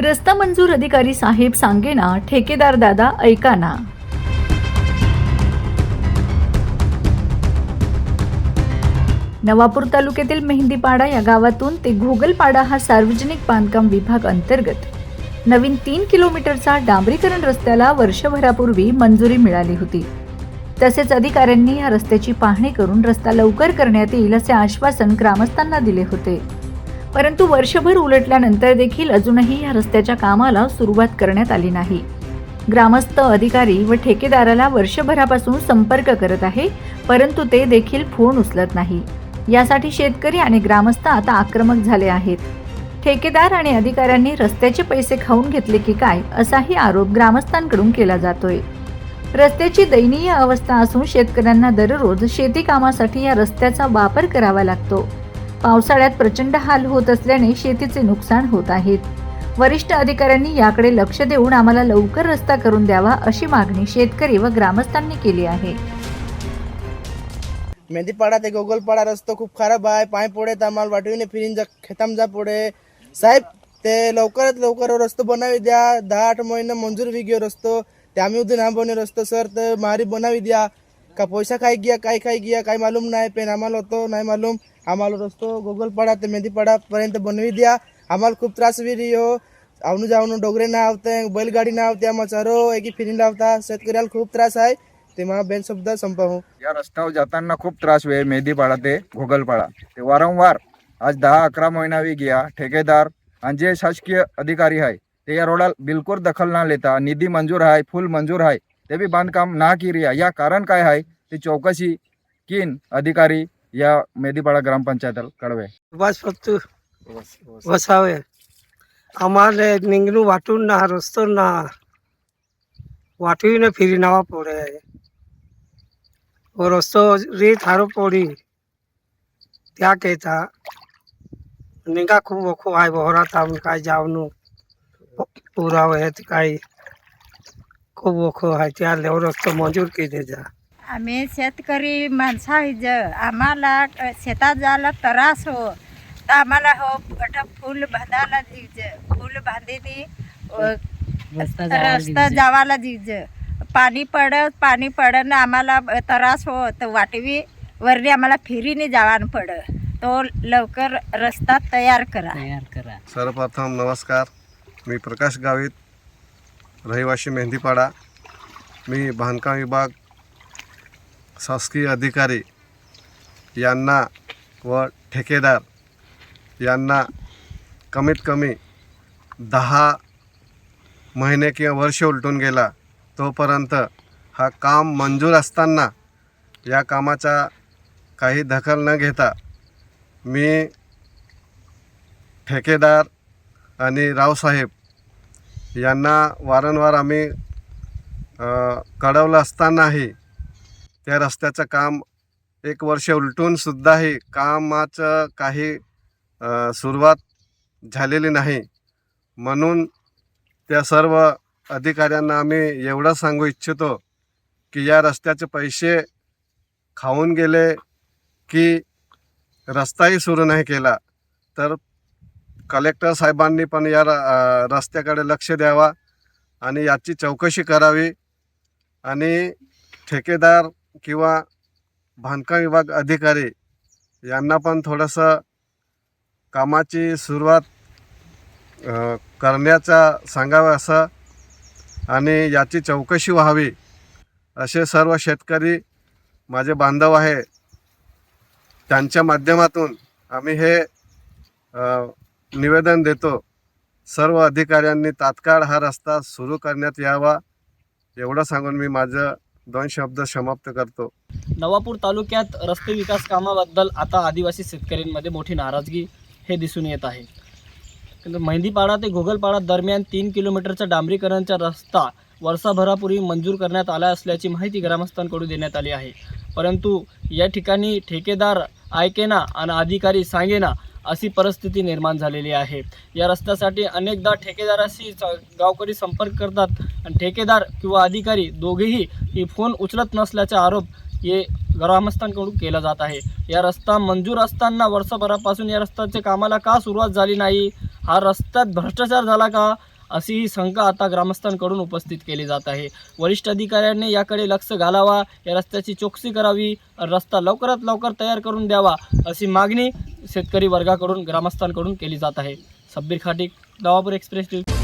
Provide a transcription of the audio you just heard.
रस्ता मंजूर अधिकारी साहेब सांगेना ठेकेदार दादा ऐकाना. नवापूर तालुक्यातील मेहंदीपाडा या गावातून ते घोगलपाडा हा सार्वजनिक बांधकाम विभाग अंतर्गत. नवीन तीन किलोमीटरचा डांबरीकरण रस्त्याला वर्षभरापूर्वी मंजुरी मिळाली होती. तसेच अधिकाऱ्यांनी या रस्त्याची पाहणी करून रस्ता लवकर करण्यात येईल असे आश्वासन ग्रामस्थांना दिले होते. परंतु वर्षभर उलटल्यानंतर देखील अजूनही या रस्त्याच्या कामाला सुरुवात करण्यात आली नाही. ग्रामस्थ अधिकारी व ठेकेदाराला वर्षभरापासून संपर्क करत आहे परंतु ते देखील फोन उचलत नाही. यासाठी शेतकरी आणि ग्रामस्थ आता आक्रमक झाले आहेत. ठेकेदार आणि अधिकाऱ्यांनी रस्त्याचे पैसे खाऊन घेतले की काय असाही आरोप ग्रामस्थांकडून केला जातोय. रस्त्याची दयनीय अवस्था असून शेतकऱ्यांना दररोज शेती कामासाठी या रस्त्याचा वापर करावा लागतो. पावसाळ्यात प्रचंड हाल होत असल्याने शेतीचे नुकसान होत आहेत. वरिष्ठ अधिकाऱ्यांनी याकडे लक्ष देऊन आम्हाला लवकर रस्ता करून द्यावा अशी मागणी शेतकरी व ग्रामस्थांनी केली आहे. मेहंदीपाडा ते गोगलपाडा रस्तो खूप खराब आहे. पाय पुढे आम्हाला वाटवीने फिरीन जा खेताम जा पुढे. साहेब ते लवकरात लवकर रस्तो बनावी द्या. दहा आठ महिने मंजूर वी रस्तो. ते आम्ही उद्या ना बने रस्तो. सर तर मारी बनावी द्या. का पैसा काय गया काय काय गया काय मालूम नाही पेन आम्हाला होतो नाही मालूम. आम्हाला रस्तो गोगलपाडा ते मेहंदीपाडापर्यंत बनवी द्या. आम्हाला खूप त्रास बी रियो आवनू जाऊन डोगरे ना आवते बैलगाडी ना आवते आम्हाला चारो. एकी फिरीन लावता. शेतकऱ्याला खूप त्रास आहे. ते मला बेन शब्द संपवू. या रस्त्यावर जाताना खूप त्रास होईल मेहंदीपाडा ते घोगलपाडा ते वारंवार आज दहा अकरा महिना वी गया ठेकेदार आणि जे शासकीय अधिकारी आहे ते या रोडाला बिलकुल दखल ना लेता. निधी मंजूर आहे फुल मंजूर आहे. ते बी बांधकाम ना की रिया या कारण काय आहे ते चौकशी कीन अधिकारी या मेहंदीपाडा ग्रामपंचायतला कळवे બસ ફક્ત વસાવે અમારે નીંગનું વાટું ના રસ્તો ના વાટવીને ફેરી નાવા પડે ઓ રસ્તો રીત હારો પડી ત્યાં કહેતા નીંગા ખૂબ વખો આય વહોરા તામ કાંઈ જાવનું પૂરા હોય તો કાંઈ खूप वखो आहे त्या लेव रस्तो मंजूर केले जा. आम्ही शेतकरी माणसं आहे ज आम्हाला शेतात जायला त्रास हो. तर आम्हाला हो अट फुल बांधायला जिज फुल बांधीनी अ, रस्ता जावाला जिज पाणी पडत पाणी पडन आम्हाला त्रास हो तर वाटवी वरनी आम्हाला फिरीने जावान पड. तो लवकर रस्ता तयार करा. सर्वप्रथम नमस्कार. मी प्रकाश गावित रहिवासी मेहंदीपाडा मी बांधकाम विभाग शासकीय अधिकारी यांना व ठेकेदार यांना कमीत कमी दहा महिने किंवा वर्ष उलटून गेला तोपर्यंत हा काम मंजूर असताना या कामाचा काही दखल न घेता मी ठेकेदार आणि रावसाहेब यांना वारंवार आम्ही कळवलं असतानाही त्या रस्त्याचं काम एक वर्ष उलटूनसुद्धाही कामाचं काही सुरुवात झालेली नाही. म्हणून त्या सर्व अधिकाऱ्यांना आम्ही एवढं सांगू इच्छितो की या रस्त्याचे पैसे खाऊन गेले की रस्ताही सुरू नाही केला तर कलेक्टर साहेबांनी पण या र- रस्त्याकडे लक्ष द्यावा आणि याची चौकशी करावी. आणि ठेकेदार किंवा बांधकाम विभाग अधिकारी यांना पण थोडंसं कामाची सुरुवात करण्याचा सांगावं असं आणि याची चौकशी व्हावी असे सर्व शेतकरी माझे बांधव आहे. त्यांच्या माध्यमातून आम्ही हे निवेदन देतो. सर्व अधिकाऱ्यांनी तात्काळ हा रस्ता सुरू करण्यात यावा एवढं सांगून मी माझं दोन शब्द समाप्त करतो. नवापूर तालुक्यात रस्ते विकास कामाबद्दल आता आदिवासी शेतकऱ्यांमध्ये मोठी नाराजगी हे दिसून येत आहे. मेहंदीपाडा ते गोगलपाडा दरम्यान तीन किलोमीटरचा डांबरीकरणचा रस्ता वर्षभरापूर्वी मंजूर करण्यात आला असल्याची माहिती ग्रामस्थांकडून देण्यात आली आहे. परंतु या ठिकाणी ठेकेदार ऐकेना आणि अधिकारी सांगेना अशी परिस्थिती निर्माण झालेली आहे. या रस्त्यासाठी अनेकदा ठेकेदाराशी गावकरी संपर्क करतात आणि ठेकेदार किंवा अधिकारी दोघेही फोन उचलत नसल्याचा आरोप हे ग्रामस्थांकडून केला जात आहे. या रस्ता मंजूर असताना वर्षभरापासून या रस्त्याच्या कामाला का सुरुवात झाली नाही? हा रस्त्यात भ्रष्टाचार झाला का? अशी ही शंका आता ग्रामस्थांकडून उपस्थित केली जात आहे. वरिष्ठ अधिकाऱ्यांनी याकडे लक्ष घालावा या रस्त्याची चौकशी करावी रस्ता लवकरात लवकर तयार करून द्यावा अशी मागणी शेतकरी वर्गाकडून ग्रामस्थांकडून केली जात आहे. Sabbir Khatik Navapur express news.